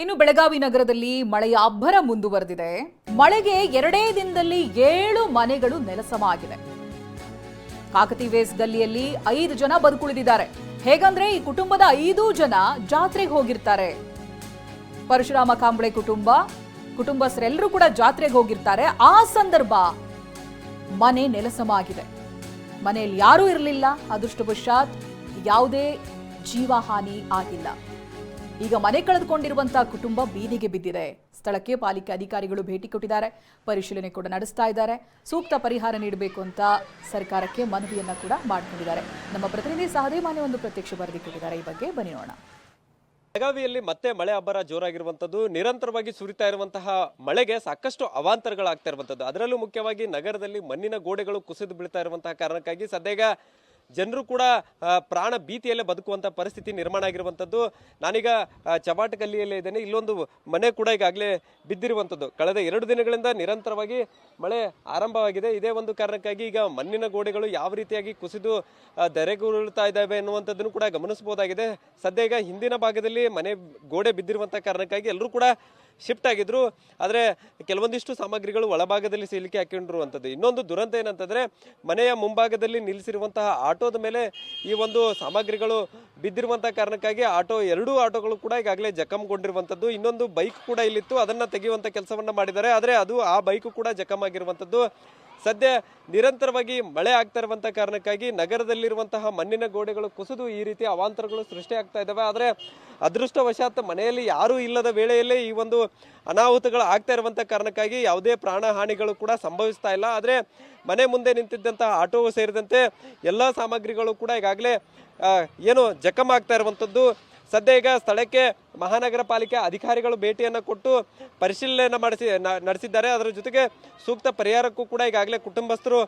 ಇನ್ನು ಬೆಳಗಾವಿ ನಗರದಲ್ಲಿ ಮಳೆಯ ಅಬ್ಬರ ಮುಂದುವರೆದಿದೆ. ಮಳೆಗೆ ಎರಡೇ ದಿನದಲ್ಲಿ ಏಳು ಮನೆಗಳು ನೆಲಸಮ ಆಗಿವೆ ಕಾಕತಿ ವೇಸ್ ಗಲ್ಲಿಯಲ್ಲಿ ಐದು ಜನ ಬದುಕುಳಿದಿದ್ದಾರೆ. ಹೇಗಂದ್ರೆ ಈ ಕುಟುಂಬದ ಐದು ಜನ ಜಾತ್ರೆಗೆ ಹೋಗಿರ್ತಾರೆ. ಪರಶುರಾಮ ಕಾಂಬಳೆ ಕುಟುಂಬ, ಕುಟುಂಬಸ್ಥರೆಲ್ಲರೂ ಕೂಡ ಜಾತ್ರೆಗೆ ಹೋಗಿರ್ತಾರೆ. ಆ ಸಂದರ್ಭ ಮನೆ ನೆಲಸಮ ಆಗಿದೆ ಮನೆಯಲ್ಲಿ ಯಾರೂ ಇರಲಿಲ್ಲ. ಅದೃಷ್ಟವಶಾತ್ ಯಾವುದೇ ಜೀವಹಾನಿ ಆಗಿಲ್ಲ. ಈಗ ಮನೆ ಕಳೆದುಕೊಂಡಿರುವಂತಹ ಕುಟುಂಬ ಬೀದಿಗೆ ಬಿದ್ದಿದೆ. ಸ್ಥಳಕ್ಕೆ ಪಾಲಿಕೆ ಅಧಿಕಾರಿಗಳು ಭೇಟಿ ಕೊಟ್ಟಿದ್ದಾರೆ. ಪರಿಶೀಲನೆ ಕೂಡ ನಡೆಸ್ತಾ ಇದ್ದಾರೆ. ಸೂಕ್ತ ಪರಿಹಾರ ನೀಡಬೇಕು ಅಂತ ಸರ್ಕಾರಕ್ಕೆ ಮನವಿಯನ್ನ ಕೂಡ ಮಾಡಿಕೊಂಡಿದ್ದಾರೆ. ನಮ್ಮ ಪ್ರತಿನಿಧಿ ಸಹದೇವಾನಿ ಒಂದು ಪ್ರತ್ಯಕ್ಷ ವರದಿ ಕೊಟ್ಟಿದ್ದಾರೆ. ಈ ಬಗ್ಗೆ ಬನ್ನಿ ನೋಡೋಣ. ಬೆಳಗಾವಿಯಲ್ಲಿ ಮತ್ತೆ ಮಳೆ ಅಬ್ಬರ ಜೋರಾಗಿರುವಂಥದ್ದು ನಿರಂತರವಾಗಿ ಸುರಿತಾ ಇರುವಂತಹ ಮಳೆಗೆ ಸಾಕಷ್ಟು ಅವಾಂತರಗಳಾಗ್ತಾ ಇರುವಂಥದ್ದು ಅದರಲ್ಲೂ ಮುಖ್ಯವಾಗಿ ನಗರದಲ್ಲಿ ಮಣ್ಣಿನ ಗೋಡೆಗಳು ಕುಸಿದು ಬೀಳ್ತಾ ಇರುವಂತಹ ಕಾರಣಕ್ಕಾಗಿ ಸದ್ಯ ಈಗ ಜನರು ಕೂಡ ಪ್ರಾಣ ಭೀತಿಯಲ್ಲೇ ಬದುಕುವಂಥ ಪರಿಸ್ಥಿತಿ ನಿರ್ಮಾಣ ಆಗಿರುವಂಥದ್ದು ನಾನೀಗ ಚವಾಟಗಲ್ಲಿಯಲ್ಲೇ ಇದ್ದೇನೆ. ಇಲ್ಲೊಂದು ಮನೆ ಕೂಡ ಈಗಾಗಲೇ ಬಿದ್ದಿರುವಂಥದ್ದು ಕಳೆದ ಎರಡು ದಿನಗಳಿಂದ ನಿರಂತರವಾಗಿ ಮಳೆ ಆರಂಭವಾಗಿದೆ. ಇದೇ ಒಂದು ಕಾರಣಕ್ಕಾಗಿ ಈಗ ಮಣ್ಣಿನ ಗೋಡೆಗಳು ಯಾವ ರೀತಿಯಾಗಿ ಕುಸಿದು ದರೆಗುರುಳ್ತಾ ಇದ್ದಾವೆ ಎನ್ನುವಂಥದ್ದನ್ನು ಕೂಡ ಗಮನಿಸಬಹುದಾಗಿದೆ. ಸದ್ಯ ಈಗ ಹಿಂದಿನ ಭಾಗದಲ್ಲಿ ಮನೆ ಗೋಡೆ ಬಿದ್ದಿರುವಂಥ ಕಾರಣಕ್ಕಾಗಿ ಎಲ್ಲರೂ ಕೂಡ ಶಿಫ್ಟ್ ಆಗಿದ್ರು. ಆದರೆ ಕೆಲವೊಂದಿಷ್ಟು ಸಾಮಗ್ರಿಗಳು ಒಳಭಾಗದಲ್ಲಿ ಸಿಲುಕಿ ಹಾಕೊಂಡಿರುವಂಥದ್ದು ಇನ್ನೊಂದು ದುರಂತ ಏನಂತಂದ್ರೆ, ಮನೆಯ ಮುಂಭಾಗದಲ್ಲಿ ನಿಲ್ಲಿಸಿರುವಂತಹ ಆಟೋದ ಮೇಲೆ ಈ ಒಂದು ಸಾಮಗ್ರಿಗಳು ಬಿದ್ದಿರುವಂಥ ಕಾರಣಕ್ಕಾಗಿ ಆಟೋ, ಎರಡೂ ಆಟೋಗಳು ಕೂಡ ಈಗಾಗಲೇ ಜಖಂಗೊಂಡಿರುವಂಥದ್ದು. ಇನ್ನೊಂದು ಬೈಕ್ ಕೂಡ ಇಲ್ಲಿತ್ತು. ಅದನ್ನ ತೆಗೆಯುವಂತ ಕೆಲಸವನ್ನ ಮಾಡಿದ್ದಾರೆ. ಆದರೆ ಅದು ಆ ಬೈಕು ಕೂಡ ಜಖಮ್ ಆಗಿರುವಂಥದ್ದು. ಸದ್ಯ ನಿರಂತರವಾಗಿ ಮಳೆ ಆಗ್ತಾ ಇರುವಂತಹ ಕಾರಣಕ್ಕಾಗಿ ನಗರದಲ್ಲಿರುವಂತಹ ಮಣ್ಣಿನ ಗೋಡೆಗಳು ಕುಸಿದು ಈ ರೀತಿ ಅವಾಂತರಗಳು ಸೃಷ್ಟಿ ಆಗ್ತಾ ಇದ್ದಾವೆ. ಆದರೆ ಅದೃಷ್ಟವಶಾತ್ ಮನೆಯಲ್ಲಿ ಯಾರೂ ಇಲ್ಲದ ವೇಳೆಯಲ್ಲೇ ಈ ಒಂದು ಅನಾಹುತಗಳು ಆಗ್ತಾ ಇರುವಂಥ ಕಾರಣಕ್ಕಾಗಿ ಯಾವುದೇ ಪ್ರಾಣ ಹಾನಿಗಳು ಕೂಡ ಸಂಭವಿಸ್ತಾ ಇಲ್ಲ. ಆದರೆ ಮನೆ ಮುಂದೆ ನಿಂತಿದ್ದಂತಹ ಆಟೋ ಸೇರಿದಂತೆ ಎಲ್ಲ ಸಾಮಗ್ರಿಗಳು ಕೂಡ ಈಗಾಗಲೇ ಏನು ಜಖಮ್ ಆಗ್ತಾ ಇರುವಂಥದ್ದು ಸದ್ಯ ಈಗ ಸ್ಥಳಕ್ಕೆ ಮಹಾನಗರ ಪಾಲಿಕೆ ಅಧಿಕಾರಿಗಳು ಭೇಟಿಯನ್ನು ಕೊಟ್ಟು ಪರಿಶೀಲನೆ ಮಾಡಿಸಿ ನಡೆಸಿದ್ದಾರೆ. ಅದರ ಜೊತೆಗೆ ಸೂಕ್ತ ಪರಿಹಾರಕ್ಕೂ ಕೂಡ ಈಗಾಗಲೇ ಕುಟುಂಬಸ್ಥರು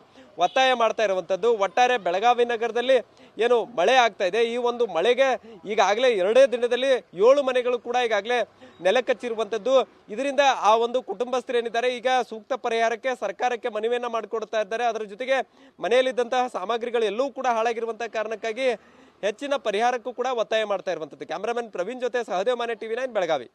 ಒತ್ತಾಯ ಮಾಡ್ತಾ ಇರುವಂಥದ್ದು ಒಟ್ಟಾರೆ ಬೆಳಗಾವಿ ನಗರದಲ್ಲಿ ಏನು ಮಳೆ ಆಗ್ತಾ ಇದೆ. ಈ ಒಂದು ಮಳೆಗೆ ಈಗಾಗಲೇ ಎರಡೇ ದಿನದಲ್ಲಿ ಏಳು ಮನೆಗಳು ಕೂಡ ಈಗಾಗಲೇ ನೆಲಕಚ್ಚಿರುವಂಥದ್ದು ಇದರಿಂದ ಆ ಒಂದು ಕುಟುಂಬಸ್ಥರು ಏನಿದ್ದಾರೆ, ಈಗ ಸೂಕ್ತ ಪರಿಹಾರಕ್ಕೆ ಸರ್ಕಾರಕ್ಕೆ ಮನವಿಯನ್ನು ಮಾಡಿಕೊಡ್ತಾ ಇದ್ದಾರೆ. ಅದರ ಜೊತೆಗೆ ಮನೆಯಲ್ಲಿದ್ದಂತಹ ಸಾಮಗ್ರಿಗಳು ಎಲ್ಲವೂ ಕೂಡ ಹಾಳಾಗಿರುವಂತಹ ಕಾರಣಕ್ಕಾಗಿ ಹೆಚ್ಚಿನ ಪರಿಹಾರಕ್ಕೂ ಕೂಡ ಒತ್ತಾಯ ಮಾಡ್ತಾ ಇರುವಂಥದ್ದು. ಕ್ಯಾಮ್ರಾಮನ್ ಪ್ರವೀಣ್ ಜೊತೆ ಸಹದೇವ್ ಮಾನೆ ಟಿವಿ ನೈನ್ ಬೆಳಗಾವಿ.